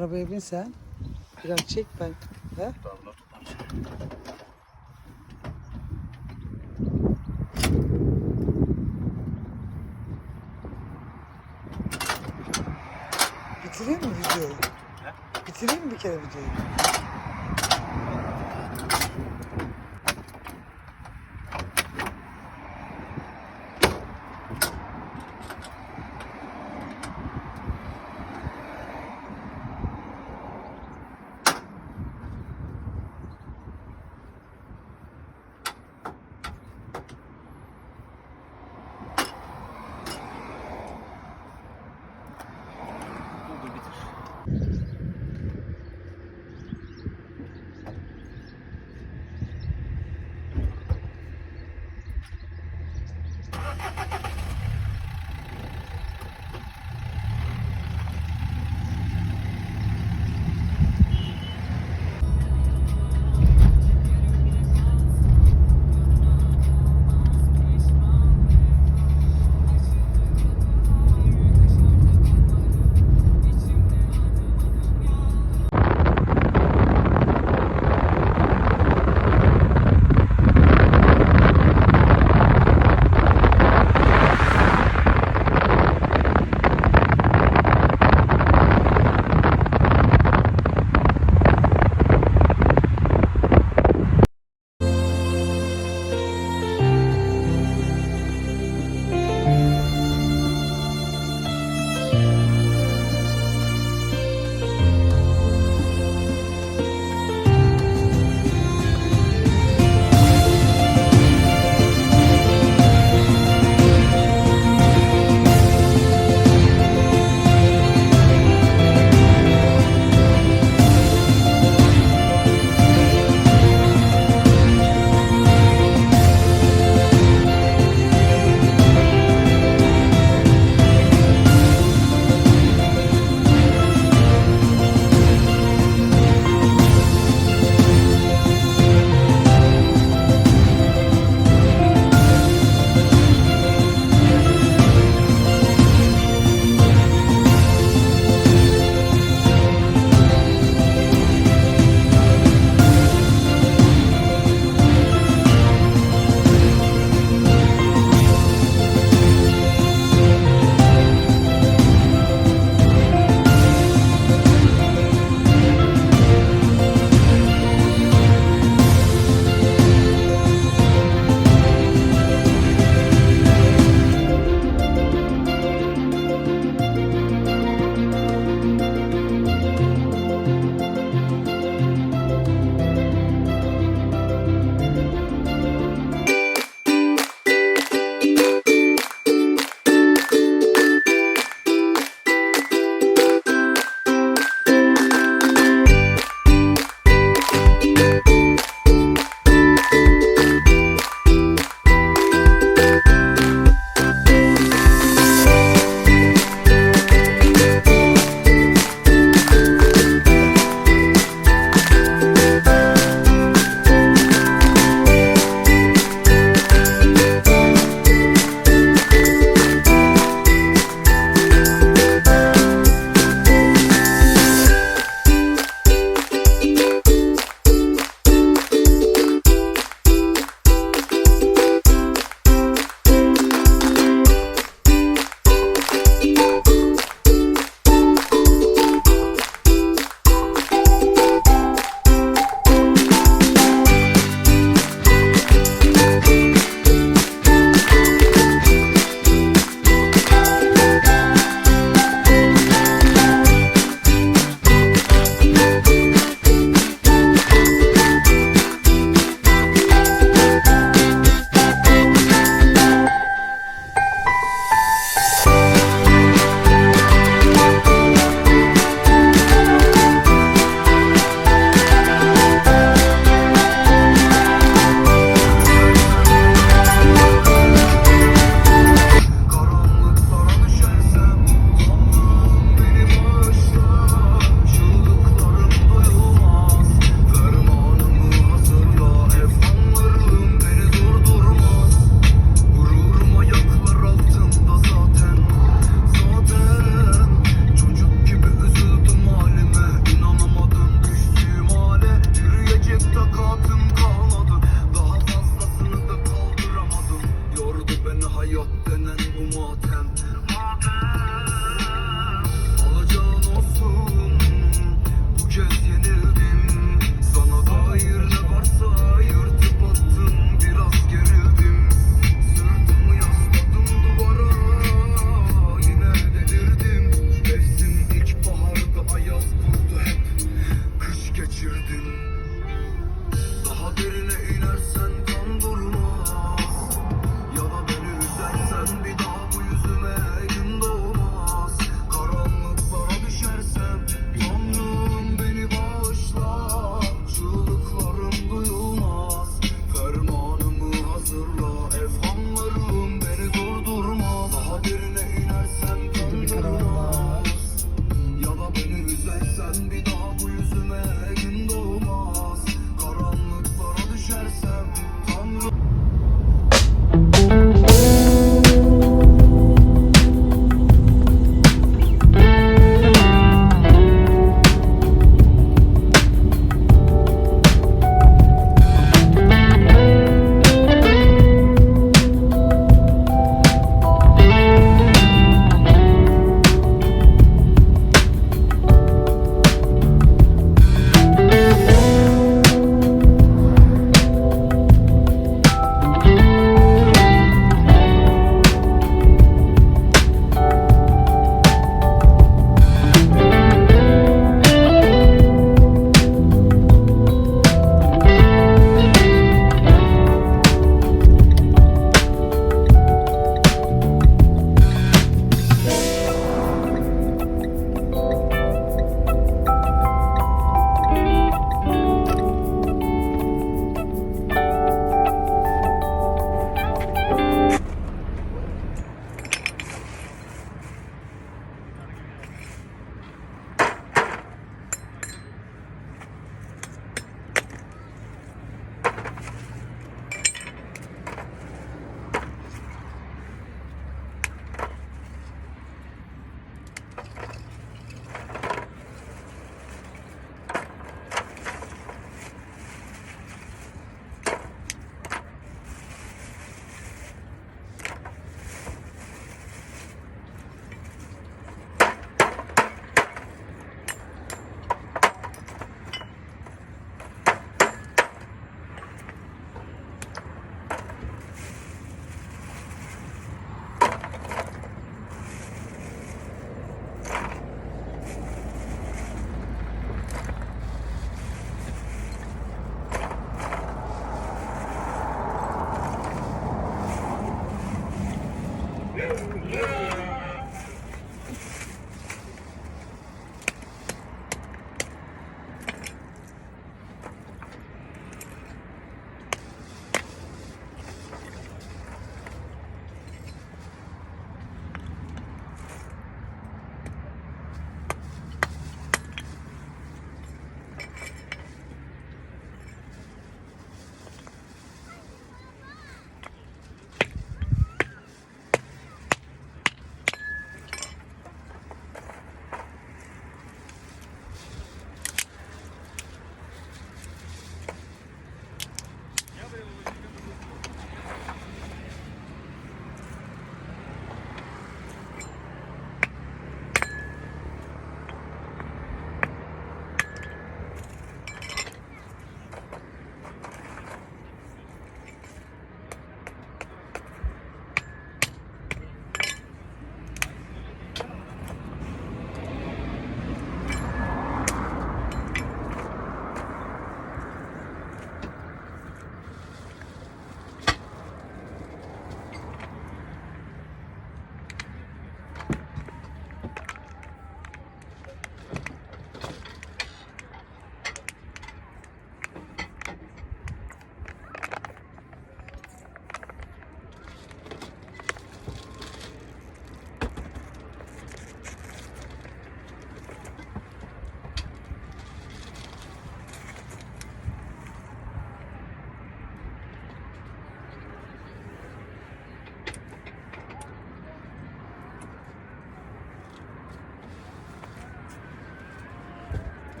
Arabaya bin sen. Biraz çek ben. He? Bitireyim mi videoyu? He? Bitireyim mi bir kere videoyu?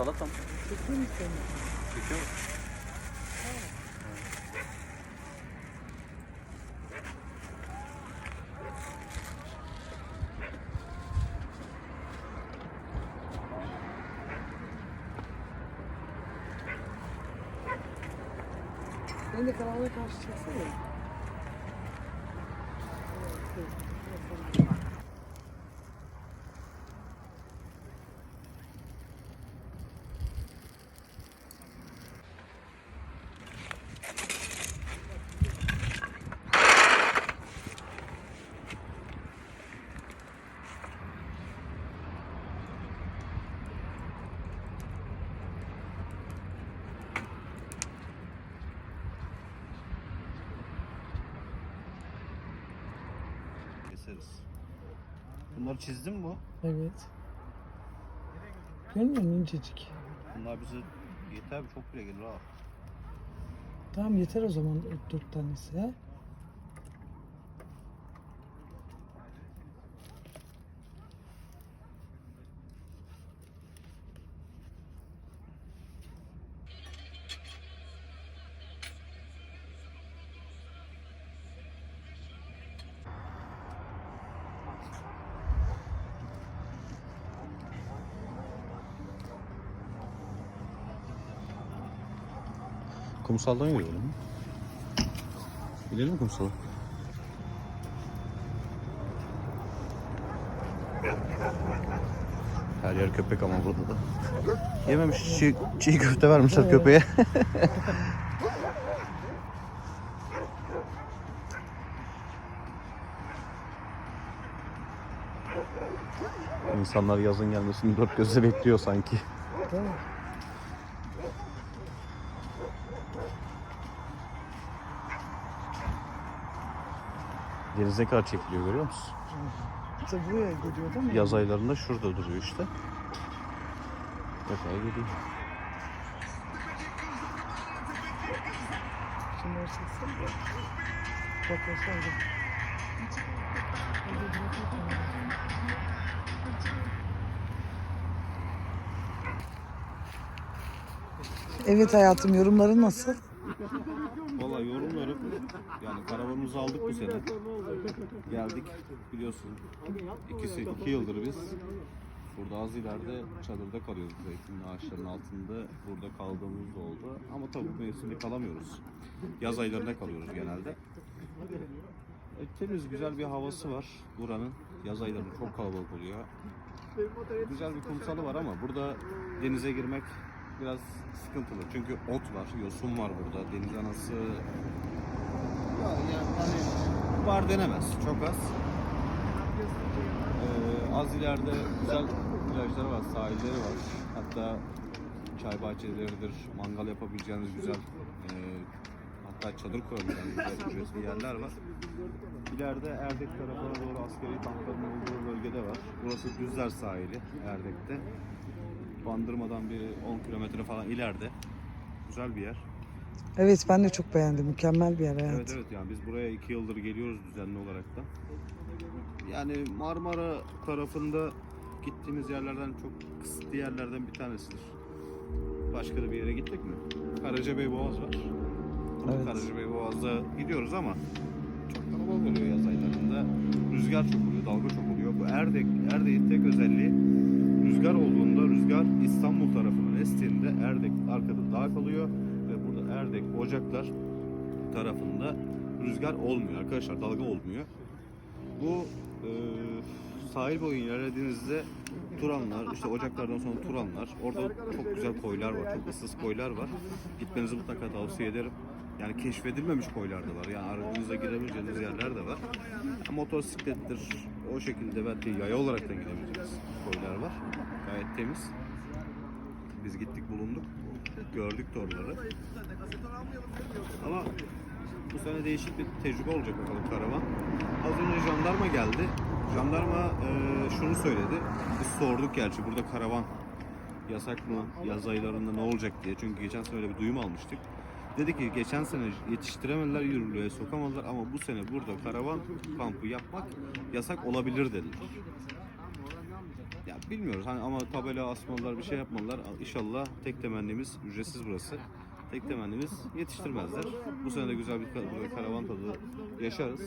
Salata mı? Çekiyor mu seni? Çekiyor mu? Ben de kanalına karşı çeksene. Keseriz. Bunları çizdin mi bu? Evet. Görmüyor musun incecik? Bunlar bize yeter çok bile gelir ha. Tamam yeter o zaman dört tanesi ha. Kumsaldan yürüyelim. Gidelim kumsala? Her yer köpek ama burada da. Yememiş çiğ, çiğ köfte vermişler köpeğe. İnsanlar yazın gelmesini dört gözle bekliyor sanki. Deniz ne kadar çekiliyor görüyor musun? İşte buraya geliyor değil mi? Yaz aylarında şurada duruyor işte. Mesela geliyor. Şunları çeksene. Bak olsaydı. Evet hayatım yorumları nasıl? Valla yorumlarım yani karavanımızı aldık bu sene. Geldik biliyorsun. İkisi, iki yıldır biz burada az ileride çadırda kalıyoruz zeytin ağaçlarının altında. Burada kaldığımız da oldu. Ama tabii bu mevsimde kalamıyoruz. Yaz aylarında kalıyoruz genelde. E, temiz güzel bir havası var buranın. Yaz aylarında çok kalabalık oluyor. Güzel bir kumsalı var ama burada denize girmek biraz sıkıntılı. Çünkü ot var, yosun var burada. Deniz anası ya, yani hani var denemez. Çok az. Ee, az ileride güzel plajları var, sahilleri var. Hatta çay bahçeleridir, mangal yapabileceğiniz güzel e, hatta çadır kurabileceğiniz güzel yerler var. İleride Erdek tarafına doğru askeri tankların olduğu bölgede var. Burası Düzler sahili Erdek'te. Bandırmadan bir 10 kilometre falan ileride. Güzel bir yer. Evet ben de çok beğendim. Mükemmel bir yer hayatım. Evet evet yani biz buraya iki yıldır geliyoruz düzenli olarak da. Yani Marmara tarafında gittiğimiz yerlerden çok kısıtlı yerlerden bir tanesidir. Başka da bir yere gittik mi? Karacabey Boğaz var. Evet. Karacabey Boğaz'da gidiyoruz ama çok kalabalık oluyor yaz aylarında. Rüzgar çok oluyor, dalga çok oluyor. Bu Erdek, Erdek'in tek özelliği rüzgar olduğunda rüzgar İstanbul tarafının estiğinde Erdek arkada dağ kalıyor burada Erdek, Ocaklar tarafında rüzgar olmuyor arkadaşlar, dalga olmuyor. Bu e, sahil boyu ilerlediğinizde Turanlar, işte Ocaklardan sonra Turanlar, orada çok güzel koylar var, çok ıssız koylar var. Gitmenizi mutlaka tavsiye ederim. Yani keşfedilmemiş koylar var. Yani aranızda girebileceğiniz yerler de var. Motosiklettir, o şekilde belki yaya olarak da gidebileceğiniz koylar var. Gayet temiz. Biz gittik bulunduk. Gördük de oraları. Ama bu sene değişik bir tecrübe olacak bakalım karavan. Az önce jandarma geldi. Jandarma eee, şunu söyledi. Biz sorduk gerçi burada karavan yasak mı? Yaz aylarında ne olacak diye. Çünkü geçen sene öyle bir duyum almıştık. Dedi ki geçen sene yetiştiremediler, yürürlüğe sokamadılar ama bu sene burada karavan kampı yapmak yasak olabilir dediler. Bilmiyoruz hani ama tabela asmalılar bir şey yapmalılar. İnşallah tek temennimiz ücretsiz burası. Tek temennimiz yetiştirmezler. Bu sene de güzel bir burada karavan tadı yaşarız.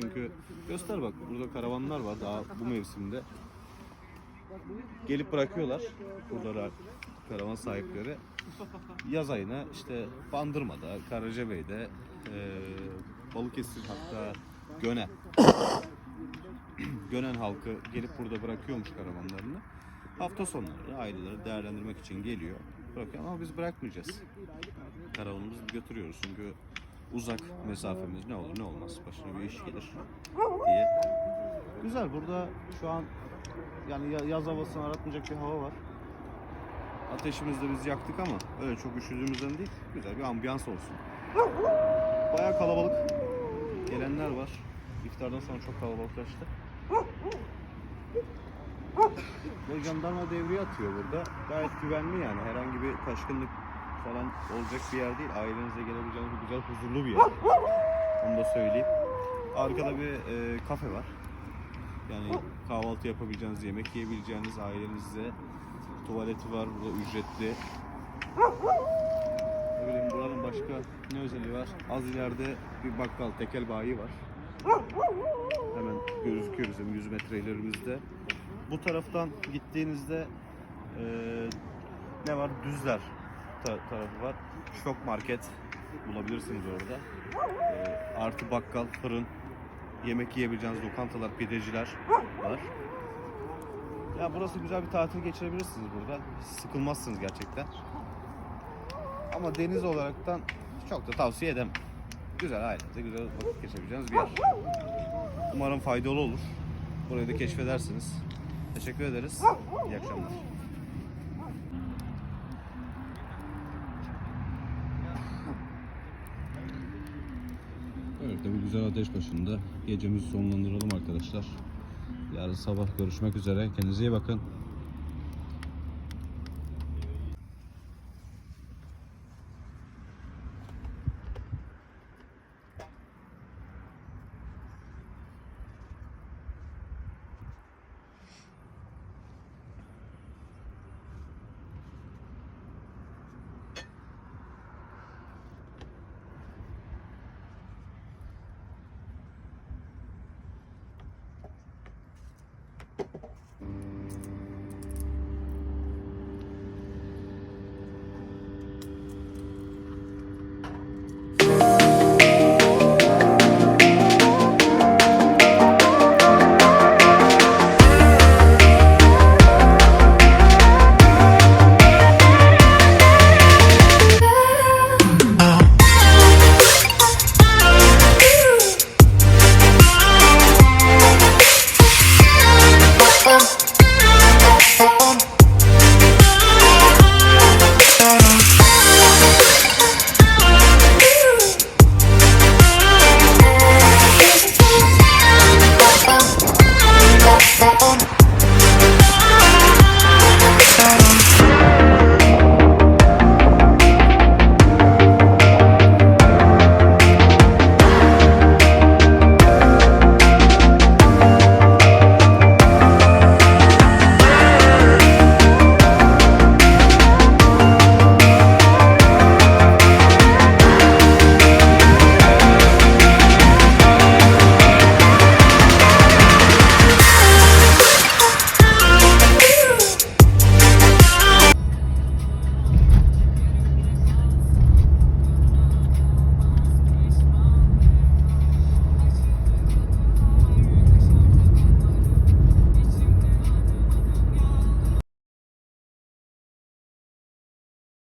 Çünkü göster bak burada karavanlar var daha bu mevsimde. Gelip bırakıyorlar. Burada karavan sahipleri yaz ayına işte Bandırma'da, Karacabey'de, eee Balıkesir hatta Gönen. Gönen halkı gelip burada bırakıyormuş karavanlarını. Hafta sonları aileleri değerlendirmek için geliyor. Bırakıyor ama biz bırakmayacağız. Karavanımızı götürüyoruz çünkü uzak mesafemiz ne olur ne olmaz başına bir iş gelir diye. Güzel burada şu an yani ya- yaz havasını aratmayacak bir hava var. Ateşimizi de biz yaktık ama öyle çok üşüdüğümüzden değil. Güzel bir ambiyans olsun. Bayağı kalabalık. Gelenler var. İftardan sonra çok kalabalıklaştı. Ve jandarma devriye atıyor burada. Gayet güvenli yani. Herhangi bir taşkınlık falan olacak bir yer değil. Ailenizle gelebileceğiniz bir güzel huzurlu bir yer. Onu da söyleyeyim. Arkada bir e, kafe var. Yani kahvaltı yapabileceğiniz, yemek yiyebileceğiniz ailenizle tuvaleti var burada ücretli. Ne bileyim buranın başka ne özelliği var? Az ileride bir bakkal, tekel bayi var. Hemen gözüküyor bizim 100 metre ilerimizde. Bu taraftan gittiğinizde eee, ne var? Düzler ta- tarafı var. Şok market bulabilirsiniz orada. Eee, artı bakkal, fırın, yemek yiyebileceğiniz lokantalar, pideciler var. Ya burası güzel bir tatil geçirebilirsiniz burada. Sıkılmazsınız gerçekten. Ama deniz olaraktan çok da tavsiye edemem. Güzel ailenize güzel vakit geçirebileceğiniz bir yer. Umarım faydalı olur. Burayı da keşfedersiniz. Teşekkür ederiz. İyi akşamlar. De bir güzel ateş başında gecemizi sonlandıralım arkadaşlar. Yarın sabah görüşmek üzere. Kendinize iyi bakın.